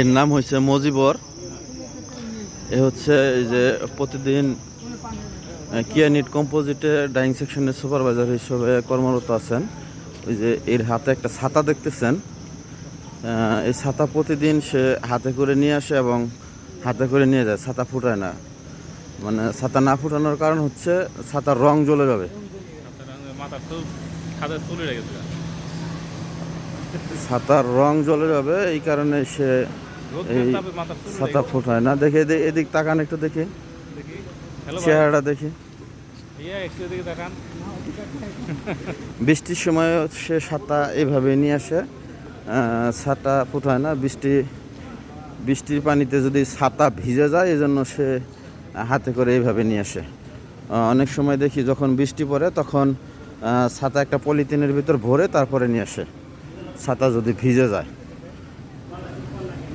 এর নাম হয়েছে মজিবর। এ হচ্ছে এই যে প্রতিদিন কিয়া নিট কম্পোজিটে ডাইং সেকশনের সুপারভাইজার হিসেবে কর্মরত আছেন। ওই যে এর হাতে একটা ছাতা দেখতেছেন। এই ছাতা প্রতিদিন সে হাতে করে নিয়ে আসে এবং হাতে করে নিয়ে যায়, ছাতা ফুটায় না। মানে ছাতা না ফুটানোর কারণ হচ্ছে ছাতার রং জ্বলে যাবে। ছাতার রং জ্বলে যাবে এই কারণে সে এই ছাতা ফুটায় না। দেখে এদি- এদিক তাকান একটু দেখি। চেহারাটা দেখি। বৃষ্টির সময় সে ছাতা এভাবে নিয়ে আসে। ছাতা ফুটায় না। বৃষ্টি বৃষ্টির পানিতে যদি ছাতা ভিজে যায় এই জন্য সে হাতে করে এইভাবে নিয়ে আসে। অনেক সময় দেখি যখন বৃষ্টি পড়ে তখন ছাতা একটা পলিথিনের ভিতর ভরে তারপরে নিয়ে আসে। ছাতা যদি ভিজে যায়।